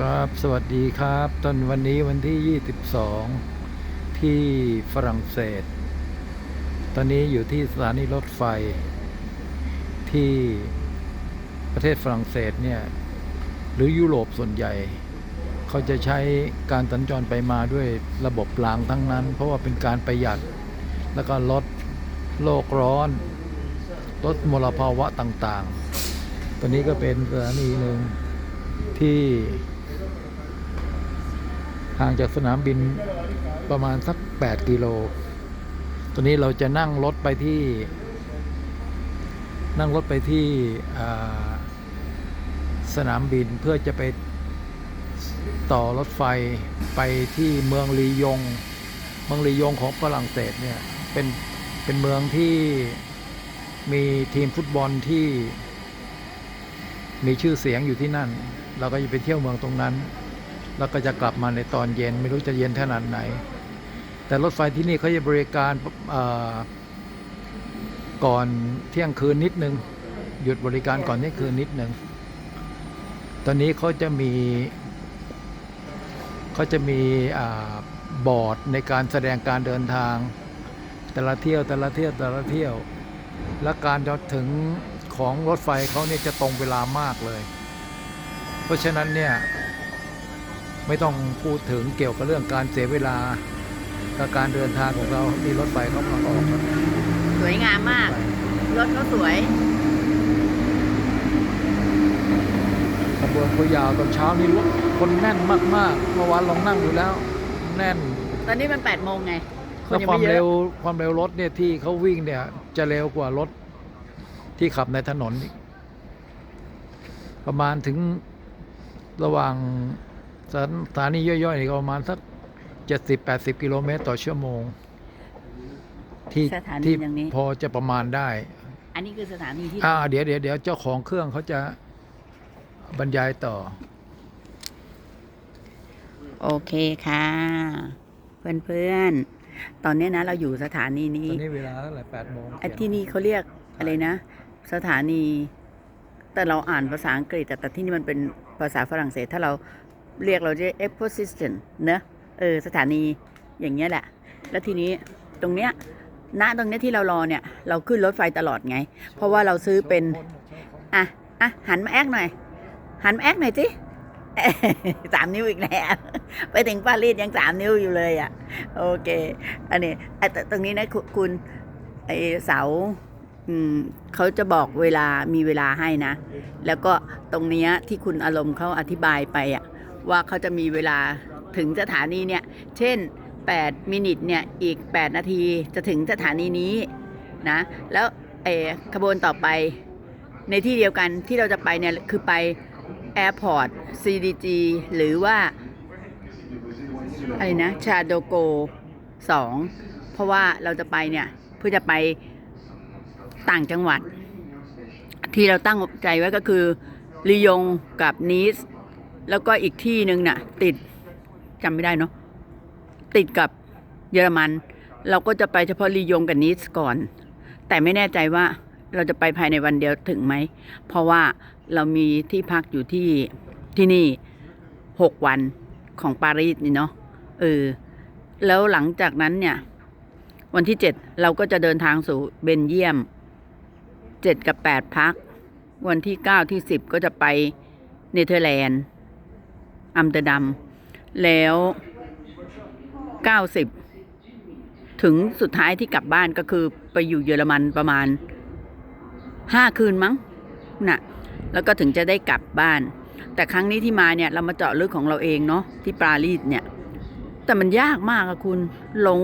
ครับ สวัสดีครับ ตอนวันนี้วันที่ 22 ที่ฝรั่งเศส ตอนนี้อยู่ที่สถานีรถไฟ ที่ประเทศฝรั่งเศสเนี่ย หรือยุโรปส่วนใหญ่ เขาจะใช้การสัญจรไปมาด้วยระบบรางทั้งนั้น เพราะว่าเป็นการประหยัด แล้วก็ลดโลกร้อน ลดมลภาวะต่างๆ ตัวนี้ก็เป็นสถานีหนึ่งที่ ห่างจากสนามบินประมาณสัก 8 กิโล ตัวนี้เราจะนั่งรถไปที่ นั่งรถไปที่สนามบินเพื่อจะไปต่อรถไฟไปที่เมืองลียง เมืองลียงของฝรั่งเศสเนี่ยเป็นเป็นเมืองที่มีทีมฟุตบอลที่มีชื่อเสียงอยู่ที่นั่น เราก็จะไปเที่ยวเมืองตรงนั้น แล้วก็จะกลับมาในตอนเย็นไม่รู้จะเย็นขนาดไหน แต่รถไฟที่นี่เขาจะบริการก่อนเที่ยงคืนนิดนึง หยุดบริการก่อนเที่ยงคืนนิดนึง ตอนนี้เขาจะมีเขาจะมีอบอร์ดในการแสดงการเดินทาง แต่ละเที่ยวแต่ละเที่ยวแต่ละเที่ยว และการจะถึงของรถไฟเขาเนี่ยจะตรงเวลามากเลย เพราะฉะนั้นเนี่ย ไม่ต้องพูดถึงเกี่ยวกับเรื่องการเสียเวลากับการเดินทางของเรามีรถไฟเขามาออกครับสวยงามมาก รถเขาสวยขบวนเขายาวตอนเช้านี่รถคนแน่นมากๆเมื่อวานลองนั่งอยู่แล้ว แน่นตอนนี้มัน8ปดโมงไงคนแล้วยังความไม่เยเร็อะวความเร็วรถเนี่ยที่เขาวิ่งเนี่ย จะเร็วกว่ารถที่ขับในถนนอีกประมาณถึงระหว่างส ถานีย่อยๆนี่ก็ประมาณสักเจ็ดสิบแปดสิบกิโลเมตรต่อชั่วโมง ที่สถานีที่อย่างนี้ พอจะประมาณได้ อันนี้คือสถานีที่อ่าเดี๋ยวเดี๋ยวเดี๋ยวเจ้าของเครื่องเขาจะบรรยายต่อ โอเคค่ะ เพื่อนๆตอนนี้นะเราอยู่สถานีนี้ตอนนี้เวลาเท่าไหร่แปดโมงไอ้ที่นี่เขาเรียกอะไรนะ สถานี แต่เราอ่านภาษาอังกฤษแต่แต่ที่นี่มันเป็นภาษาฝรั่งเศส ถ้าเรา เรียกเราจะ exposition เนอะเออสถานีอย่างเงี้ยแหละ แล้วทีนี้ตรงเนี้ยณตรงเนี้ยที่เรารอเนี่ย เราขึ้นรถไฟตลอดไง เพราะว่าเราซื้อเป็นอะอะหันมาแอคหน่อย หันมาแอคหน่อยสิสามนิ้วอีกแล้วไปถึงปารีสยังสามนิ้วอยู่เลยอะ โอเค อันนี้ไอตรงนี้นะคุณไอเสาอืมเขาจะบอกเวลามีเวลาให้นะ แล้วก็ตรงเนี้ยที่คุณอารมณ์เขาอธิบายไปอะ ว่าเขาจะมีเวลาถึงสถานีเนี่ย เช่น 8 มินิทเนี่ย อีก 8 นาทีจะถึงสถานีนี้นะ แล้วเอขบวนต่อไปในที่เดียวกันที่เราจะไปเนี่ย คือไป Airport CDG หรือว่าอะไรนะชาโดโกสองเพราะว่าเราจะไปเนี่ย เพื่อจะไปต่างจังหวัด ที่เราตั้งใจไว้ก็คือลียงกับนีส แล้วก็อีกที่หนึ่งน่ะ ติดจำไม่ได้เนาะติดกับเยอรมัน เราก็จะไปเฉพาะลียงกับนีสก่อน แต่ไม่แน่ใจว่าเราจะไปภายในวันเดียวถึงไหม เพราะว่าเรามีที่พักอยู่ที่ที่นี่หกวันของปารีสนี่เนาะเออแล้วหลังจากนั้นเนี่ย วันที่เจ็ดเราก็จะเดินทางสู่เบนเยียมเจ็ดกับแปดพัก วันที่เก้าที่สิบก็จะไปเนเธอร์แลนด์ อัมสเตอร์ดัม แล้วเก้าสิบถึงสุดท้ายที่กลับบ้านก็คือไปอยู่เยอรมันประมาณห้าคืนมั้งน่ะแล้วก็ถึงจะได้กลับบ้าน แต่ครั้งนี้ที่มาเนี่ย เรามาเจาะลึกของเราเองเนาะที่ปารีสเนี่ย แต่มันยากมากอะคุณหลง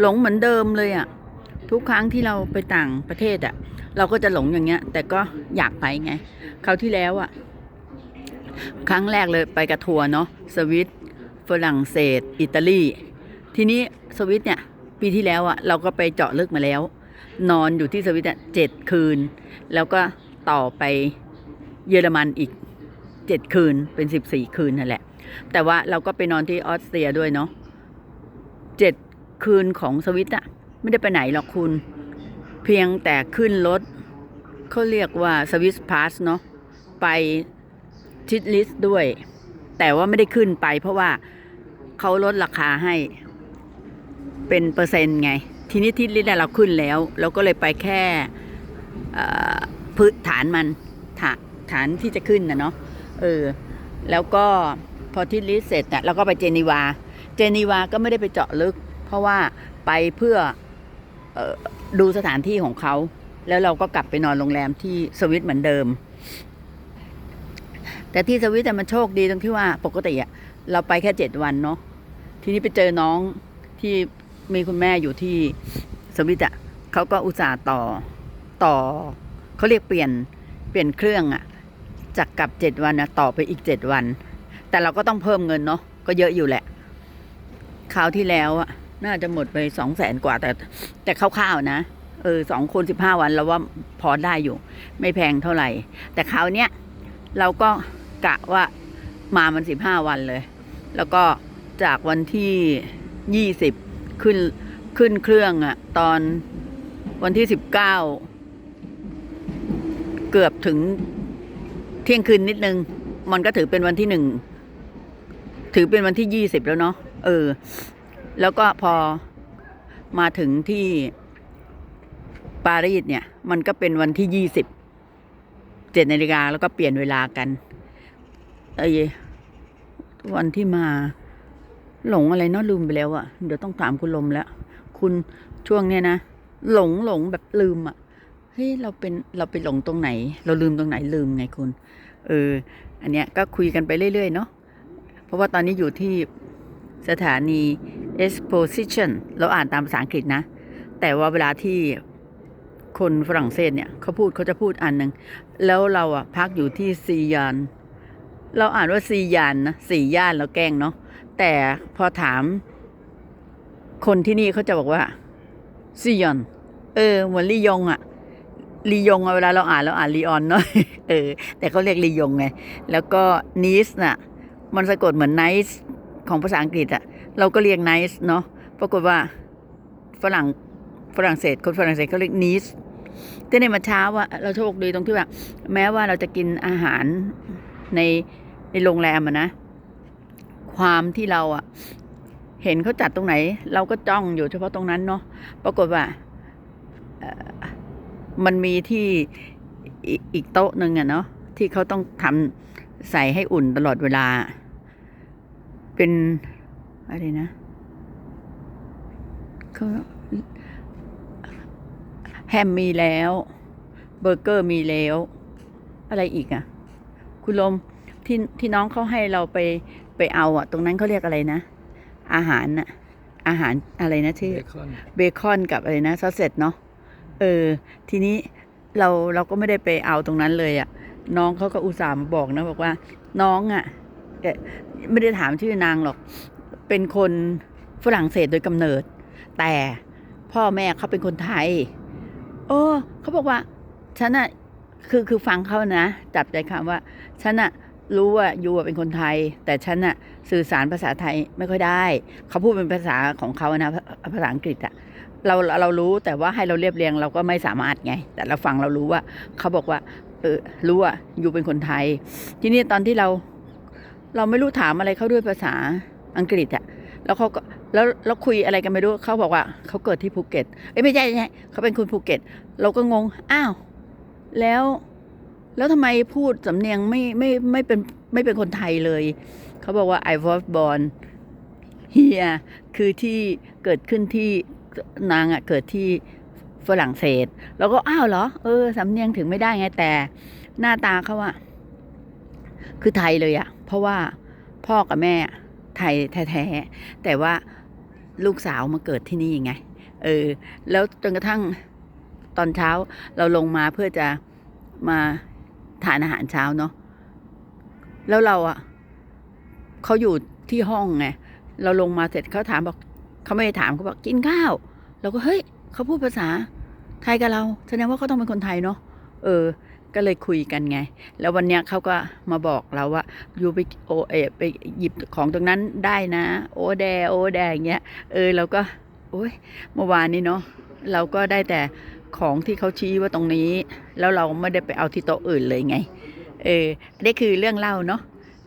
หลงเหมือนเดิมเลยอะทุกครั้งที่เราไปต่างประเทศอะเราก็จะหลงอย่างเงี้ย แต่ก็อยากไปไงคราวที่แล้วอะ ครั้งแรกเลยไปกับทัวร์เนาะสวิตฝรั่งเศส อิตาลี ทีนี้สวิตเนี่ยปีที่แล้วอะเราก็ไปเจาะลึกมาแล้ว นอนอยู่ที่สวิตเจ็ดคืน แล้วก็ต่อไปเยอรมันอีกเจ็ดคืนเป็นสิบสี่คืนนั่นแหละ แต่ว่าเราก็ไปนอนที่ออสเตรียด้วยเนาะเจ็ดคืนของสวิตอะไม่ได้ไปไหนหรอกคุณ เพียงแต่ขึ้นรถเขาเรียกว่าสวิสพาสเนาะไป ทิดลิสต์ด้วย แต่ว่าไม่ได้ขึ้นไป เพราะว่าเขาลดราคาให้เป็นเปอร์เซ็นต์ไง ทีนี้ที่ลิสต์เราขึ้นแล้ว เราก็เลยไปแค่พื้นฐานมันฐานฐานที่จะขึ้นนะเนาะเออแล้วก็พอที่ลิสเสร็จเนี่ยเราก็ไปเจนีวา เจนีวาก็ไม่ได้ไปเจาะลึก เพราะว่าไปเพื่อเออดูสถานที่ของเขา แล้วเราก็กลับไปนอนโรงแรมที่สวิตเหมือนเดิม แต่ที่สวิตแต่มันโชคดีตรงที่ว่าปกติอะเราไปแค่เจ็ดวันเนาะทีนี้ไปเจอน้องที่มีคุณแม่อยู่ที่สวิตอะเขาก็อุตส่าห์ต่อต่อเขาเรียกเปลี่ยนเปลี่ยนเครื่องอะจากกลับเจ็ดวันนะต่อไปอีกเจ็ดวัน แต่เราก็ต้องเพิ่มเงินเนาะก็เยอะอยู่แหละคราวที่แล้วอะน่าจะหมดไปสองแสนกว่าแต่ แต่คร่าวๆนะเออสองคนสิบห้าวันเราว่าพอได้อยู่ ไม่แพงเท่าไหร่ แต่คราวเนี้ยเราก็ กะว่ามามันสิบห้าวันเลย แล้วก็จากวันที่ยี่สิบขึ้นขึ้นเครื่องอะตอนวันที่สิบเก้าเกือบถึงเที่ยงคืนนิดนึง มันก็ถือเป็นวันที่หนึ่งถือเป็นวันที่ยี่สิบแล้วเนาะเออ แล้วก็พอมาถึงที่ปารีสเนี่ย มันก็เป็นวันที่ยี่สิบเจ็ดนาฬิกาแล้วก็เปลี่ยนเวลากัน เอ้วันที่มาหลงอะไรเนาะลืมไปแล้วอะเดี๋ยวต้องถามคุณลมแล้ว คุณช่วงเนี้ยนะ หลงหลงแบบลืมอะเฮ้ยเราเป็นเราไปหลงตรงไหน เราลืมตรงไหนลืมไงคุณ เออ อันเนี้ยก็คุยกันไปเรื่อยๆเนาะเพราะว่าตอนนี้อยู่ที่สถานี exposition เราอ่านตามภาษาอังกฤษนะ แต่ว่าเวลาที่คนฝรั่งเศสเนี่ยเขาพูดเขาจะพูดอันหนึ่งแล้วเราอะพักอยู่ที่ซียาน เราอ่านว่าซียานนะสี่ย่านเราแกล้งเนาะแต่พอถาม คนที่นี่เขาจะบอกว่าซียอน เออเหมือนลียงอะลียงอะเวลาเราอ่านเราอ่านลีออนเนาะเออ แต่เขาเรียกลียงไง แล้วก็นีสน่ะ มันสะกดเหมือนไนซ์ของภาษาอังกฤษอะเราก็เรียกไนซ์เนาะปรากฏว่าฝรั่งฝรั่งเศสคนฝรั่งเศสเขาเรียกนีสแต่ในมาเช้าว่าเราโชคดีตรงที่ว่า แม้ว่าเราจะกินอาหารใน ในโรงแรมอะนะ ความที่เราอะเห็นเขาจัดตรงไหน เราก็จ้องอยู่เฉพาะตรงนั้นเนาะปรากฏว่ามันมีที่อีกอีกโต๊ะหนึ่งอะเนาะที่เขาต้องทำใส่ให้อุ่นตลอดเวลา เป็นอะไรนะเขาแฮมมีแล้ว เบอร์เกอร์มีแล้ว อะไรอีกอะคุณลม ที่ที่น้องเขาให้เราไปไปเอาอะตรงนั้นเขาเรียกอะไรนะ อาหารน่ะอาหารอะไรนะที่เบคอนเบคอนกับอะไรนะซอสเสร็จเนาะเออ ทีนี้เราเราก็ไม่ได้ไปเอาตรงนั้นเลยอะ่ะ น้องเขาก็อุตส่าห์มาบอกนะบอกว่าน้องอะ่ะเอ่อไม่ได้ถามชื่อนางหรอก เป็นคนฝรั่งเศสโดยกำเนิด แต่พ่อแม่เขาเป็นคนไทย โอ้เขาบอกว่า ฉันอะคือคือฟังเขานะ จับใจคำว่า ฉันอะ รู้ว่ายูเป็นคนไทย แต่ฉันอะสื่อสารภาษาไทยไม่ค่อยได้ เขาพูดเป็นภาษาของเขานะภาภาษาอังกฤษอะเราเรารู้แต่ว่าให้เราเรียบเรียงเราก็ไม่สามารถไง แต่เราฟังเรารู้ว่า เขาบอกว่า เออรู้ว่ายูเป็นคนไทย ทีนี้ตอนที่เรา เราไม่รู้ถามอะไรเขาด้วยภาษาอังกฤษอะแล้วเขาก็แล้วแล้วคุยอะไรกันไม่รู้เขาบอกว่าเขาเกิดที่ภูเก็ตเอ้ยไม่ใช่ไม่ใช่เขาเป็นคนภูเก็ต เราก็งงอ้าว แล้ว แล้วทำไมพูดสำเนียงไม่ไม่ไม่เป็นไม่เป็นคนไทยเลย เขาบอกว่า I was born here คือที่เกิดขึ้นที่นางอะเกิดที่ฝรั่งเศส แล้วก็อ้าวเหรอ เออสำเนียงถึงไม่ได้ไงแต่หน้าตาเขาอะคือไทยเลยอะเพราะว่าพ่อกับแม่ไทยแท้ๆแต่ว่าลูกสาวมาเกิดที่นี่ไง เออ แล้วจนกระทั่งตอนเช้าเราลงมาเพื่อจะมา ทานอาหารเช้าเนาะแล้วเราอะเขาอยู่ที่ห้องไงเราลงมาเสร็จเขาถามบอกเขาไม่ได้ถามเขาบอกกินข้าวเราก็เฮ้ยเขาพูดภาษาไทยกับเราแสดงว่าเขาต้องเป็นคนไทยเนาะเออ ก็เลยคุยกันไง แล้ววันเนี้ยเขาก็มาบอกเราว่าอยู่ไปโอเอไปหยิบของตรงนั้นได้นะ โอแดโอแดอย่างเงี้ยเออเราก็โอ้ยเมื่อวานนี้เนาะเราก็ได้แต่ ของที่เขาชี้ว่าตรงนี้ แล้วเราไม่ได้ไปเอาที่โต๊ะอื่นเลยไง เออนนี้คือเรื่องเล่าเนาะ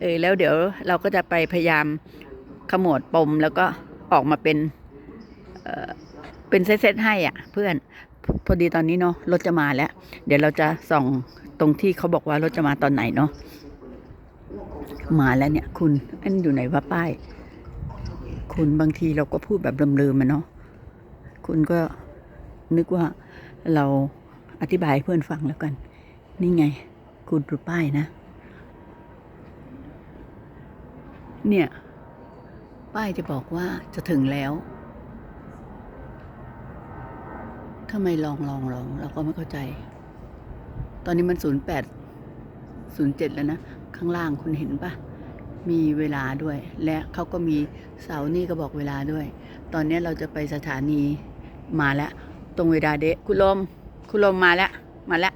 เออแล้วเดี๋ยวเราก็จะไปพยายามขมวดปมแล้วก็ออกมาเป็นเอ่อเป็นเซตๆให้อะ เพื่อนพอดีตอนนี้เนาะรถจะมาแล้ว เดี๋ยวเราจะส่องตรงที่เขาบอกว่ารถจะมาตอนไหนเนาะมาแล้วเนี่ย คุณอันอยู่ไหนวะป้าย คุณบางทีเราก็พูดแบบเลิมๆมันเนาะคุณก็นึกว่า เราอธิบายให้เพื่อนฟังแล้วกัน นี่ไง คุณดูป้ายนะ เนี่ย ป้ายจะบอกว่าจะถึงแล้วทำไมลองลองลองเราก็ไม่เข้าใจ ตอนนี้มันศูนย์แปดศูนย์เจ็ดแล้วนะ ข้างล่างคุณเห็นปะมีเวลาด้วย และเขาก็มีเสานี่ก็บอกเวลาด้วย ตอนนี้เราจะไปสถานีมาแล้ว ตรงเวลาเดะคุณลม คุณลมมาแล้ว มาแล้ว